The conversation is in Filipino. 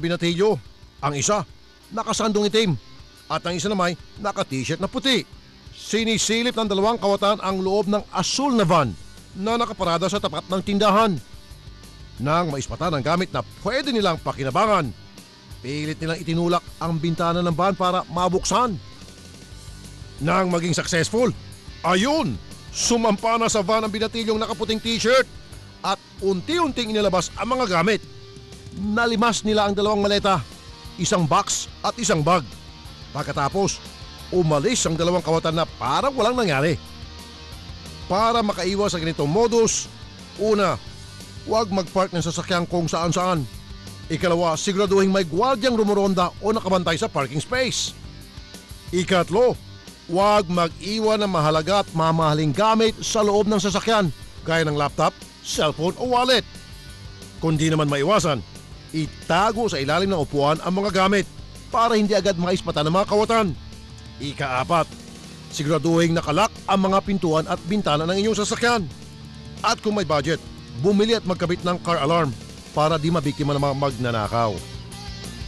binatilyo. Ang isa, nakasandong itim. At ang isa naman, naka-t-shirt na puti. Sinisilip ng dalawang kawatan ang loob ng asul na van na nakaparada sa tapat ng tindahan. Nang maispatan ang gamit na pwede nilang pakinabangan, pilit nilang itinulak ang bintana ng van para mabuksan. Nang maging successful, ayun, sumampa na sa van ang binatilyong nakaputing t-shirt at unti-unting inilabas ang mga gamit. Nalimas nila ang dalawang maleta, isang box at isang bag. Pagkatapos, umalis ang dalawang kawatan na parang walang nangyari. Para makaiwas sa ganitong modus, una, huwag mag-park ng sasakyan kung saan-saan. Ikalawa, siguraduhin may gwardyang rumoronda o nakabantay sa parking space. Ikatlo, huwag mag-iwan ng mahalaga at mamahaling gamit sa loob ng sasakyan gaya ng laptop, cellphone o wallet. Kung di naman maiwasan, itago sa ilalim ng upuan ang mga gamit para hindi agad maispatan ng mga kawatan. Ikaapat, siguraduhin nakalak ang mga pintuan at bintana ng inyong sasakyan. At kung may budget, bumili at magkabit ng car alarm para di mabiktima ng mga magnanakaw.